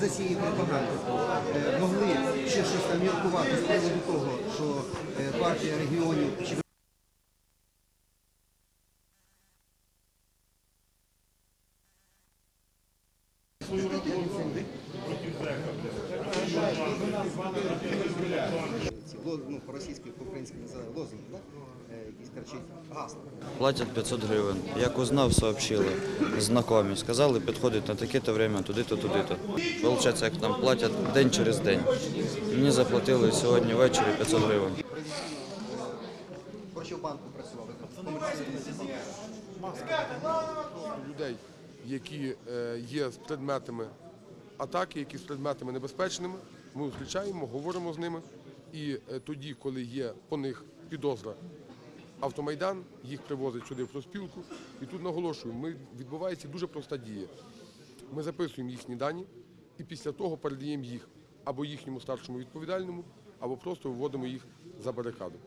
за цієї пропаганди е, могли ще щось там міркувати з приводу того, що е, партія регіонів чи ці ну, по-російськи, по-українськи називають лозунг, да? Якийсь кричить гасло. Платять 500 гривень. Як узнав, сообщили знайомі. Сказали, підходить на таке-то время, туди-то, туди-то. Получається, як там платять день через день. Мені заплатили сьогодні ввечері 500 гривень. В Борщівбанку працював, людей, які е, є з предметами атаки, які з предметами небезпечними. Ми зустрічаємо, говоримо з ними. І е, тоді, коли є по них підозра автомайдан, їх привозять сюди в проспілку. І тут наголошую, ми відбувається дуже проста дія. Ми записуємо їхні дані і після того передаємо їх або їхньому старшому відповідальному, або просто виводимо їх за барикаду.